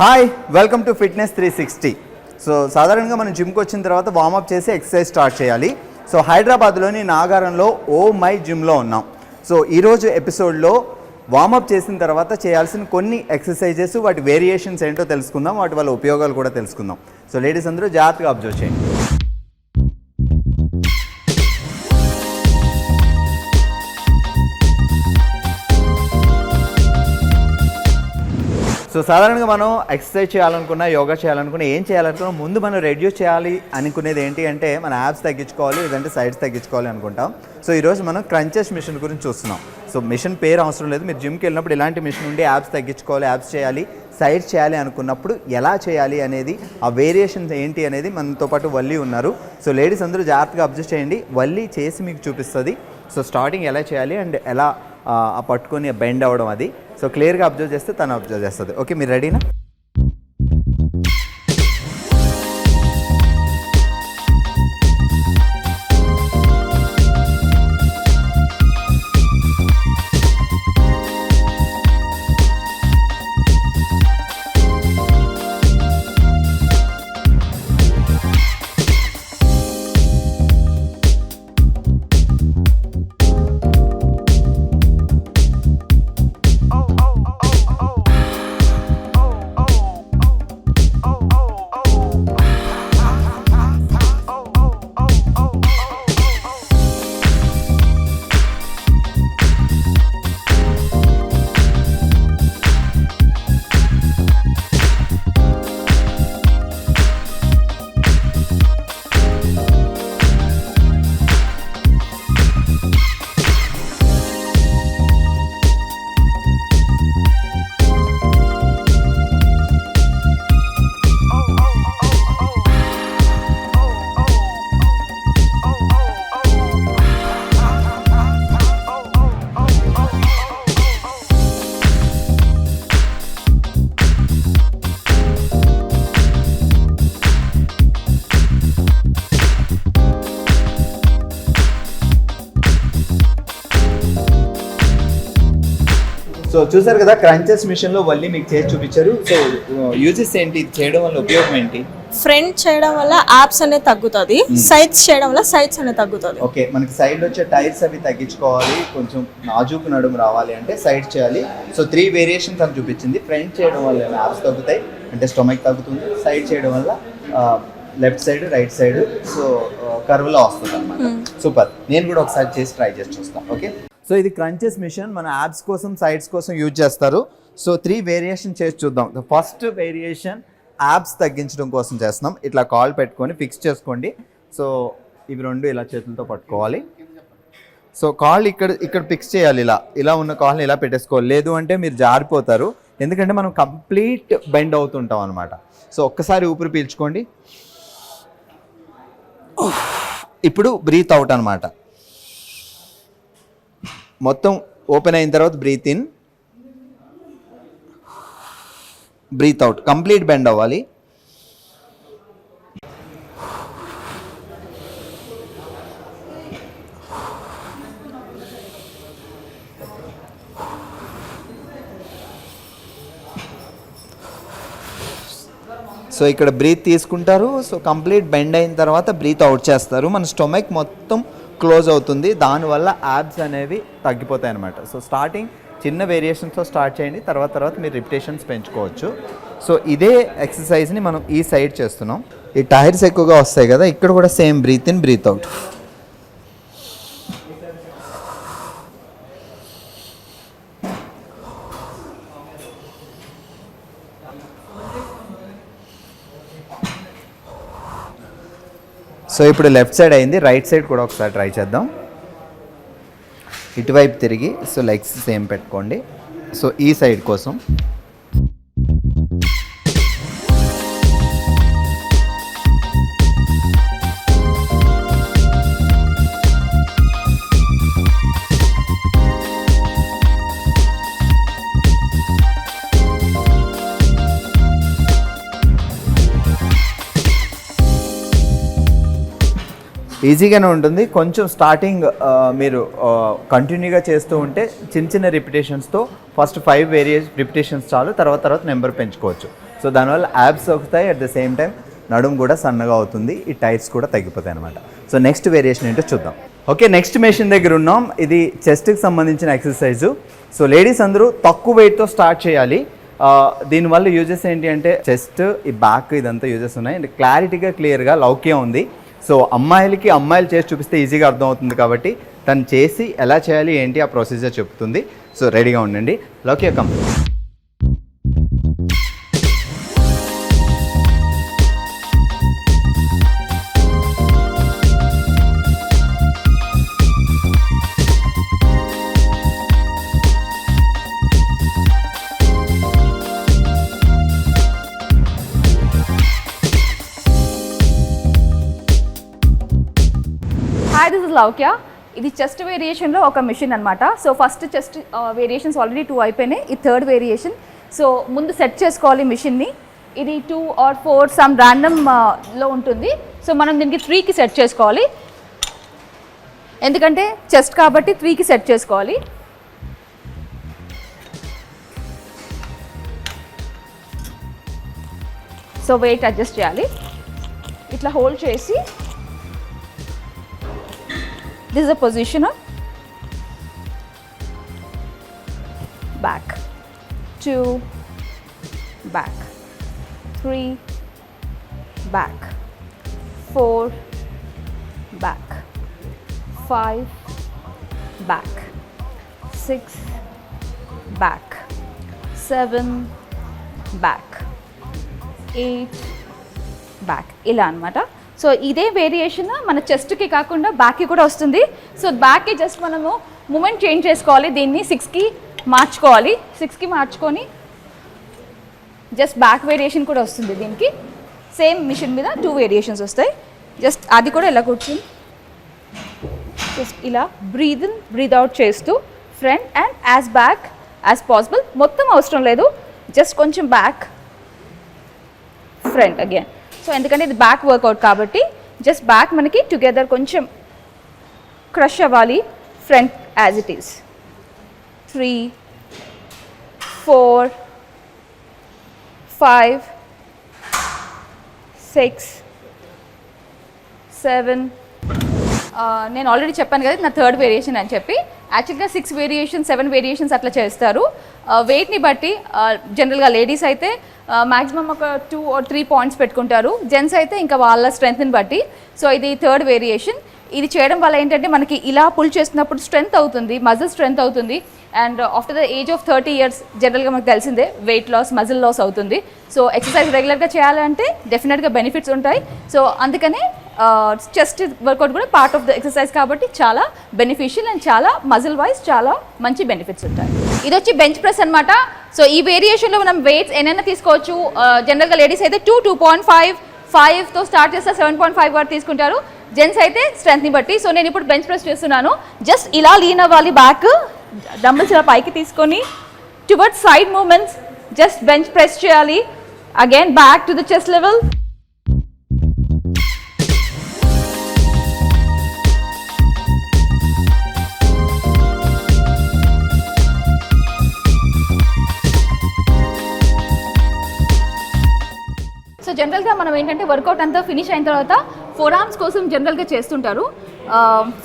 Hi welcome to fitness three sixty so సాధారణంగా మనం జిమ్కి వచ్చిన తర్వాత వార్మప్ చేసి ఎక్సర్సైజ్ స్టార్ట్ చేయాలి. సో హైదరాబాద్లోని నాగారంలో ఓ మై జిమ్లో ఉన్నాం. సో ఈరోజు ఎపిసోడ్లో వార్మప్ చేసిన తర్వాత చేయాల్సిన కొన్ని ఎక్సర్సైజెస్ వాటి వేరియేషన్స్ ఏంటో తెలుసుకుందాం వాటి వల్ల ఉపయోగాలు కూడా తెలుసుకుందాం. సో లేడీస్ అందరూ జాగ్రత్తగా అబ్జర్వ్ చేయండి. సో సాధారణంగా మనం ఎక్సర్సైజ్ చేయాలనుకున్నా యోగా చేయాలనుకున్నా ఏం చేయాలనుకున్నా ముందు మనం రెడ్యూస్ చేయాలి అనుకునేది ఏంటి అంటే మన యాప్స్ తగ్గించుకోవాలి లేదంటే సైడ్స్ తగ్గించుకోవాలి అనుకుంటాం. సో ఈరోజు మనం క్రంచెస్ మిషన్ గురించి చూస్తున్నాం. సో మిషన్ పేరు అవసరం లేదు. మీరు జిమ్కి వెళ్ళినప్పుడు ఇలాంటి మిషన్ ఉండి యాప్స్ తగ్గించుకోవాలి యాప్స్ చేయాలి సైడ్ చేయాలి అనుకున్నప్పుడు ఎలా చేయాలి అనేది ఆ వేరియేషన్స్ ఏంటి అనేది మనతో పాటు వల్లి ఉన్నారు. సో లేడీస్ అందరూ జాగ్రత్తగా అబ్జర్వ్ చేయండి. వల్లి చేసి మీకు చూపిస్తుంది. సో స్టార్టింగ్ ఎలా చేయాలి అండ్ ఎలా పట్టుకొని బెండ్ అవ్వడం అది. సో క్లియర్గా అబ్జర్వ్ చేస్తే తను అబ్జర్వ్ చేస్తుంది. ఓకే మీరు రెడీనా? సో చూసారు కదా క్రంచెస్ మిషన్లో వల్లి మీకు చేసి చూపించారు. సో యూజెస్ ఏంటి? చేయడం వల్ల ఉపయోగం ఏంటి? ఫ్రంట్ చేయడం వల్ల యాప్స్ అనేది తగ్గుతుంది సైడ్స్ చేయడం వల్ల సైడ్స్ అనేది తగ్గుతుంది. ఓకే మనకి సైడ్ వచ్చే టైర్స్ అవి తగ్గించుకోవాలి కొంచెం నాజూకు నడుము రావాలి అంటే సైడ్ చేయాలి. సో త్రీ వేరియేషన్స్ అని చూపించింది. ఫ్రంట్ చేయడం వల్ల యాప్స్ తగ్గుతాయి? అంటే స్టొమక్ తగ్గుతుంది. సైడ్ చేయడం వల్ల left side right side so కర్వ్లో వస్తుంది అనమాట సూపర్ నేను కూడా ఒకసారి చేసి ట్రై చేసి చూస్తాను ఓకే సో ఇది క్రంచెస్ మిషన్ మన యాప్స్ కోసం సైడ్స్ కోసం యూజ్ చేస్తారు. సో త్రీ వేరియేషన్ చేసి చూద్దాం. ద ఫస్ట్ వేరియేషన్ యాప్స్ తగ్గించడం కోసం చేస్తున్నాం. ఇట్లా కాల్ పెట్టుకొని ఫిక్స్ చేసుకోండి. సో ఇవి రెండు ఇలా చేతులతో పట్టుకోవాలి. సో కాల్ ఇక్కడ ఇక్కడ ఫిక్స్ చేయాలి ఇలా. ఇలా ఉన్న కాల్ని ఇలా పెట్టేసుకోవాలి. లేదు అంటే మీరు జారిపోతారు. ఎందుకంటే మనం కంప్లీట్ బెండ్ అవుతుంటాం అనమాట సో ఒక్కసారి ఊపిరి పీల్చుకోండి. ఇప్పుడు బ్రీత్ అవుట్ అనమాట మొత్తం ఓపెన్ అయిన తర్వాత breathe in. Breathe out. Complete bend అవ్వాలి. సో ఇక్కడ బ్రీత్ తీసుకుంటారు. సో కంప్లీట్ బెండ్ అయిన తర్వాత బ్రీత్ అవుట్ చేస్తారు. మన స్టొమక్ మొత్తం క్లోజ్ అవుతుంది. దానివల్ల యాబ్స్ అనేవి తగ్గిపోతాయి అనమాట సో స్టార్టింగ్ చిన్న వేరియేషన్స్తో స్టార్ట్ చేయండి. తర్వాత తర్వాత మీరు రిపిటేషన్స్ పెంచుకోవచ్చు. సో ఇదే ఎక్సర్సైజ్ని మనం ఈ సైడ్ చేస్తున్నాం. ఈ టైర్స్ ఎక్కువగా వస్తాయి కదా ఇక్కడ కూడా same breathe in breathe out. So ఇప్పుడు లెఫ్ట్ సైడ్ అయింది రైట్ సైడ్ కూడా ఒకసారి ట్రై చేద్దాం. ఇటువైపు తిరిగి సో లెగ్స్ సేమ్ పెట్టుకోండి. సో ఈ సైడ్ కోసం. ఈజీగానే ఉంటుంది. కొంచెం స్టార్టింగ్ మీరు కంటిన్యూగా చేస్తూ ఉంటే చిన్న చిన్న రిపిటేషన్స్తో ఫస్ట్ ఫైవ్ వేరియస్ రిపిటేషన్స్ చాలు. తర్వాత తర్వాత నెంబర్ పెంచుకోవచ్చు. సో దానివల్ల యాబ్స్ అవుతాయి. అట్ ద సేమ్ టైం నడుము కూడా సన్నగా అవుతుంది. ఈ టైట్స్ కూడా తగ్గిపోతాయి అనమాట సో నెక్స్ట్ వేరియేషన్ ఏంటో చూద్దాం. ఓకే నెక్స్ట్ మెషిన్ దగ్గర ఉన్నాం. ఇది చెస్ట్కి సంబంధించిన ఎక్సర్సైజు సో లేడీస్ అందరూ తక్కువ వెయిట్తో స్టార్ట్ చేయాలి. దీనివల్ల యూజెస్ ఏంటి అంటే చెస్ట్ ఈ బ్యాక్ ఇదంతా యూజెస్ ఉన్నాయి. అండ్ క్లారిటీగా క్లియర్గా లౌక్యం ఉంది. సో అమ్మాయిలకి అమ్మాయిలు చేసి చూపిస్తే ఈజీగా అర్థమవుతుంది కాబట్టి తను చేసి ఎలా చేయాలి ఏంటి ఆ ప్రొసీజర్ చెప్తుంది. సో రెడీగా ఉండండి. లౌక్య కమ్ ఇస్ లౌక్య ఇది చెస్ట్ వేరియేషన్లో ఒక మిషన్ అనమాట so first chest variations already two అయిపోయినాయి. ఈ థర్డ్ వేరియేషన్ సో ముందు సెట్ చేసుకోవాలి మిషన్ని ఇది టూ ఆర్ ఫోర్ సమ్ ర్యాండమ్లో ఉంటుంది. సో మనం దీనికి త్రీకి సెట్ చేసుకోవాలి. ఎందుకంటే చెస్ట్ కాబట్టి త్రీకి సెట్ చేసుకోవాలి. సో వెయిట్ అడ్జస్ట్ చేయాలి. ఇట్లా హోల్డ్ చేసి This is the position of back, two, back, three, back, four, back, five, back, six, back, seven, back, eight, back. Ilan mata. So ఇదే వేరియేషన్ మన చెస్ట్కి కాకుండా బ్యాక్కి కూడా వస్తుంది. సో బ్యాక్కి జస్ట్ మనము మూమెంట్ చేంజ్ చేసుకోవాలి. దీన్ని సిక్స్కి మార్చుకోవాలి. సిక్స్కి మార్చుకొని జస్ట్ బ్యాక్ వేరియేషన్ కూడా వస్తుంది దీనికి. సేమ్ మిషన్ మీద టూ వేరియేషన్స్ వస్తాయి. జస్ట్ అది కూడా ఎలా కూర్చుంది జస్ట్ ఇలా బ్రీద్ ఇన్ బ్రీద్ అవుట్ చేస్తూ front and as back as possible మొత్తం అవసరం లేదు. జస్ట్ కొంచెం బ్యాక్ ఫ్రంట్ అగైన్ సో ఎందుకంటే ఇది బ్యాక్ వర్కౌట్ కాబట్టి జస్ట్ బ్యాక్ మనకి టుగెదర్ కొంచెం క్రష్ అవ్వాలి. Front as it is three four five six seven నేను ఆల్రెడీ చెప్పాను కదా నా థర్డ్ వేరియేషన్ అని చెప్పి. యాక్చువల్గా సిక్స్ వేరియేషన్ సెవెన్ వేరియేషన్స్ అట్లా చేస్తారు. వెయిట్ని బట్టి జనరల్గా లేడీస్ అయితే మ్యాక్సిమం ఒక టూ ఆర్ త్రీ పాయింట్స్ పెట్టుకుంటారు. జెంట్స్ అయితే ఇంకా వాళ్ళ స్ట్రెంగ్త్ని బట్టి. సో ఇది థర్డ్ వేరియేషన్ ఇది చేయడం వల్ల ఏంటంటే మనకి ఇలా పుల్ చేస్తున్నప్పుడు స్ట్రెంగ్త్ అవుతుంది మజిల్ స్ట్రెంగ్త్ అవుతుంది. And after the age of thirty years జనరల్గా మనకు తెలిసిందే వెయిట్ లాస్ మజిల్ లాస్ అవుతుంది. సో ఎక్సర్సైజ్ రెగ్యులర్గా చేయాలంటే డెఫినెట్గా బెనిఫిట్స్ ఉంటాయి. సో అందుకనే చెస్ట్ వర్కౌట్ కూడా పార్ట్ ఆఫ్ ద ఎక్సర్సైజ్ కాబట్టి చాలా బెనిఫిషియల్ అండ్ చాలా మజిల్ వైజ్ చాలా మంచి బెనిఫిట్స్ ఉంటాయి. ఇది వచ్చి బెంచ్ ప్రెస్ అనమాట సో ఈ వేరియేషన్లో మనం వెయిట్స్ ఎన్నైనా తీసుకోవచ్చు? Uh, జనరల్గా లేడీస్ అయితే టూ టూ పాయింట్ ఫైవ్ ఫైవ్తో స్టార్ట్ చేస్తే సెవెన్ పాయింట్ ఫైవ్ వరకు తీసుకుంటారు. జెంట్స్ అయితే స్ట్రెంత్ని బట్టి. సో నేను ఇప్పుడు బెంచ్ ప్రెస్ చేస్తున్నాను. జస్ట్ ఇలా లీన్ అవ్వాలి బ్యాక్ డంబుల్స్ ఇలా పైకి తీసుకొని towards side movements just bench press చేయాలి. Again back to the chest level జనరల్గా మనం ఏంటంటే వర్కౌట్ అంతా ఫినిష్ అయిన తర్వాత ఫోర్ ఆర్మ్స్ కోసం జనరల్గా చేస్తుంటారు.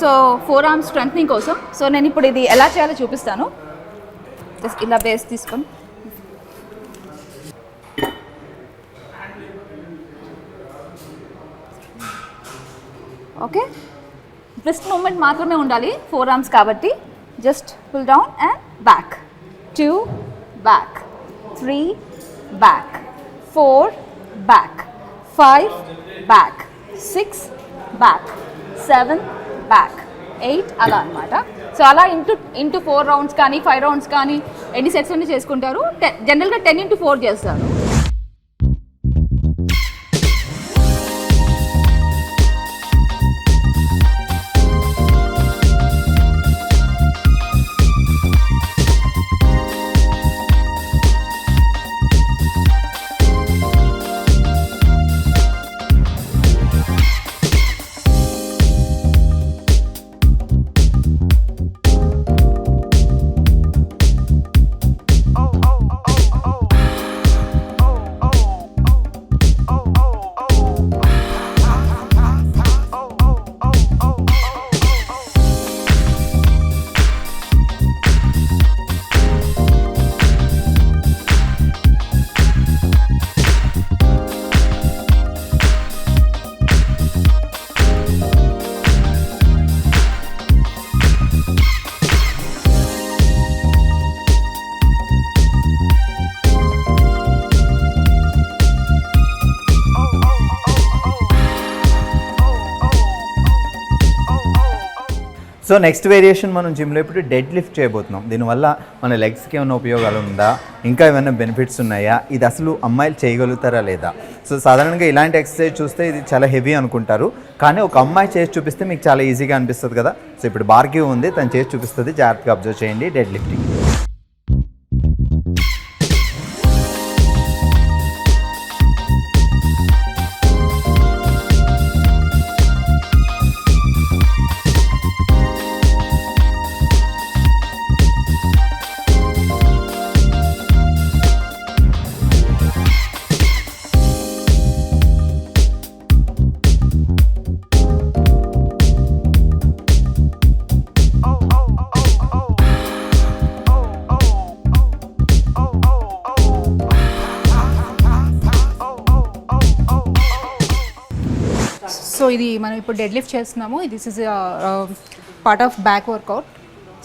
సో ఫోర్ ఆర్మ్స్ స్ట్రెంగ్త్నింగ్ కోసం. సో నేను ఇప్పుడు ఇది ఎలా చేయాలో చూపిస్తాను. జస్ట్ ఇలా బేస్ తీసుకొని. ఓకే బ్రిస్ట్ మూమెంట్ మాత్రమే ఉండాలి ఫోర్ ఆర్మ్స్ కాబట్టి. Just pull down and back two back three back four back five back six back seven back eight అలా అనమాట సో అలా ఇంటూ ఇంటూ ఫోర్ రౌండ్స్ కానీ ఫైవ్ రౌండ్స్ కానీ ఎన్ని సెట్స్ అన్ని చేసుకుంటారు? టెన్ జనరల్గా టెన్ ఇంటూ ఫోర్ చేస్తారు. సో నెక్స్ట్ వేరియేషన్ మనం జిమ్లో ఇప్పుడు డెడ్ లిఫ్ట్ చేయబోతున్నాం. దీనివల్ల మన లెగ్స్కి ఏమైనా ఉపయోగాలు ఉందా? ఇంకా ఏమైనా బెనిఫిట్స్ ఉన్నాయా? ఇది అసలు అమ్మాయిలు చేయగలుగుతారా లేదా? సో సాధారణంగా ఇలాంటి ఎక్సర్సైజ్ చూస్తే ఇది చాలా హెవీ అనుకుంటారు. కానీ ఒక అమ్మాయి చేసి చూపిస్తే మీకు చాలా ఈజీగా అనిపిస్తుంది కదా. సో ఇప్పుడు బార్కి ఉంది తను చేసి చూపిస్తుంది. జాగ్రత్తగా అబ్జర్వ్ చేయండి డెడ్ లిఫ్టింగ్. సో ఇది మనం ఇప్పుడు డెడ్ లిఫ్ట్ చేస్తున్నాము this is part of back workout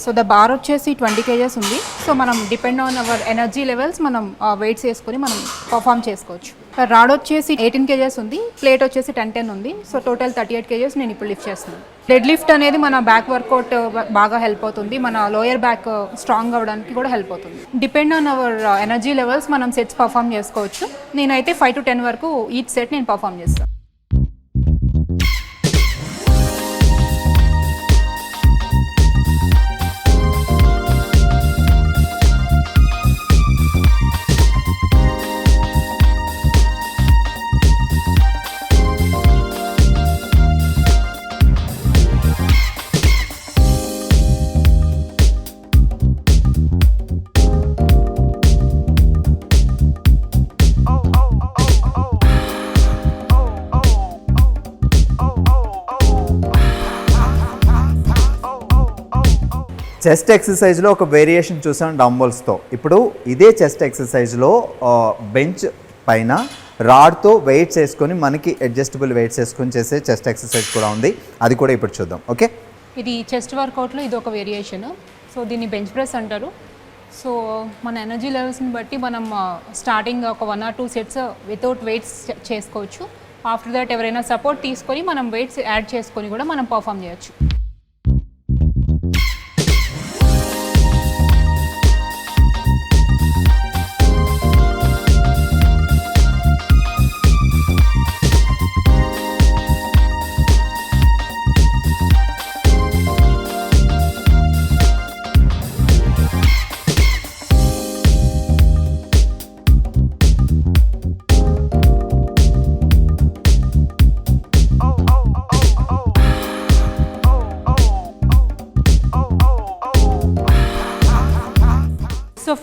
so the bar వచ్చేసి ట్వంటీ కేజెస్ ఉంది. సో మనం depend on our energy levels మనం uh, వెయిట్స్ వేసుకొని మనం పర్ఫామ్ చేసుకోవచ్చు. రాడ్ వచ్చేసి ఎయిటీన్ కేజెస్ ఉంది. ప్లేట్ వచ్చేసి టెన్ టెన్ ఉంది. So total thirty eight kgs నేను ఇప్పుడు లిఫ్ట్ చేస్తున్నాను. డెడ్ లిఫ్ట్ అనేది మన uh, బ్యాక్ వర్కౌట్ బాగా హెల్ప్ అవుతుంది. మన లోయర్ బ్యాక్ స్ట్రాంగ్ అవ్వడానికి కూడా హెల్ప్ అవుతుంది. Depend on our energy levels మనం సెట్స్ పర్ఫామ్ చేసుకోవచ్చు. నేనైతే ఫైవ్ టు టెన్ వరకు ఈచ్ సెట్ నేను పర్ఫామ్ చేస్తాను. చెస్ట్ ఎక్సర్సైజ్లో ఒక వేరియేషన్ చూసాం డంబల్స్తో ఇప్పుడు ఇదే చెస్ట్ ఎక్సర్సైజ్లో బెంచ్ పైన రాడ్తో వెయిట్స్ వేసుకొని మనకి అడ్జస్టబుల్ వెయిట్స్ వేసుకొని చేసే చెస్ట్ ఎక్సర్సైజ్ కూడా ఉంది. అది కూడా ఇప్పుడు చూద్దాం. ఓకే? ఇది చెస్ట్ వర్కౌట్లో ఇది ఒక వేరియేషన్. సో దీన్ని బెంచ్ ప్రెస్ అంటారు. సో మన ఎనర్జీ లెవెల్స్ని బట్టి మనం స్టార్టింగ్ ఒక one or two sets without weights చేసుకోవచ్చు. ఆఫ్టర్ దట్ ఎవరైనా సపోర్ట్ తీసుకొని మనం వెయిట్స్ యాడ్ చేసుకొని కూడా మనం పర్ఫామ్ చేయొచ్చు.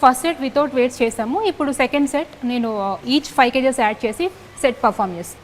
ఫస్ట్ సెట్ వితౌట్ వెయిట్స్ చేసాము ఇప్పుడు సెకండ్ సెట్ నేను ఈచ్ ఫైవ్ కేజెస్ యాడ్ చేసి సెట్ పర్ఫామ్ చేస్తాను.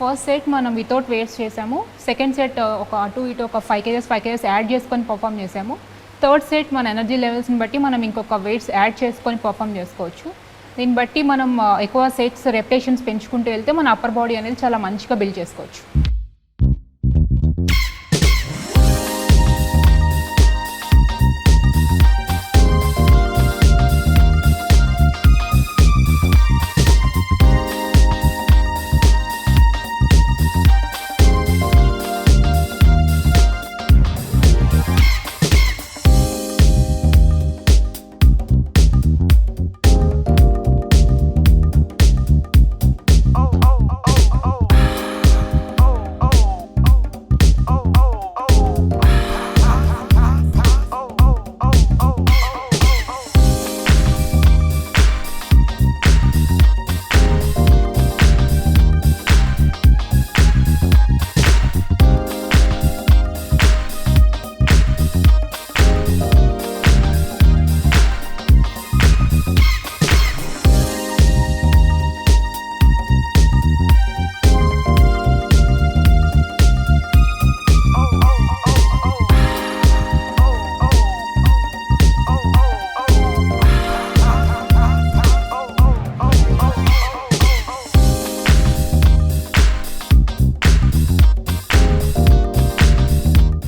ఫస్ట్ సెట్ మనం వితౌట్ వేస్ట్ చేసాము. సెకండ్ సెట్ uh, ఒక అటు ఇటు ఒక five kgs five kgs add చేసుకొని పర్ఫామ్ చేసాము. థర్డ్ సెట్ మన ఎనర్జీ లెవెల్స్ని బట్టి మనం ఇంకొక వెయిట్స్ యాడ్ చేసుకొని పర్ఫామ్ చేసుకోవచ్చు. దీన్ని బట్టి మనం uh, ఎక్కువ సెట్స్ రెప్టేషన్స్ పెంచుకుంటూ వెళ్తే మన అప్పర్ బాడీ అనేది చాలా మంచిగా బిల్డ్ చేసుకోవచ్చు.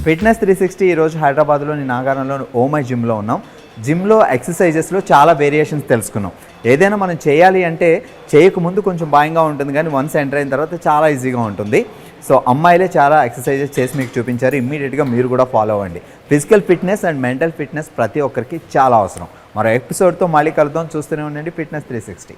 ఫిట్నెస్ త్రీ సిక్స్టీ ఈరోజు హైదరాబాద్లోని నాగారంలోని ఓమై జిమ్లో ఉన్నాం. జిమ్లో ఎక్సర్సైజెస్లో చాలా వేరియేషన్స్ తెలుసుకున్నాం. ఏదైనా మనం చేయాలి అంటే చేయకముందు కొంచెం భయంగా ఉంటుంది కానీ వన్స్ ఎంటర్ అయిన తర్వాత చాలా ఈజీగా ఉంటుంది. సో అమ్మాయిలే చాలా ఎక్సర్సైజెస్ చేసి మీకు చూపించారు. ఇమ్మీడియట్గా మీరు కూడా ఫాలో అవ్వండి. Physical fitness and mental fitness ప్రతి ఒక్కరికి చాలా అవసరం. మరో ఎపిసోడ్తో మళ్ళీ కలుద్దాం. చూస్తూనే ఉండండి ఫిట్నెస్ త్రీ సిక్స్టీ.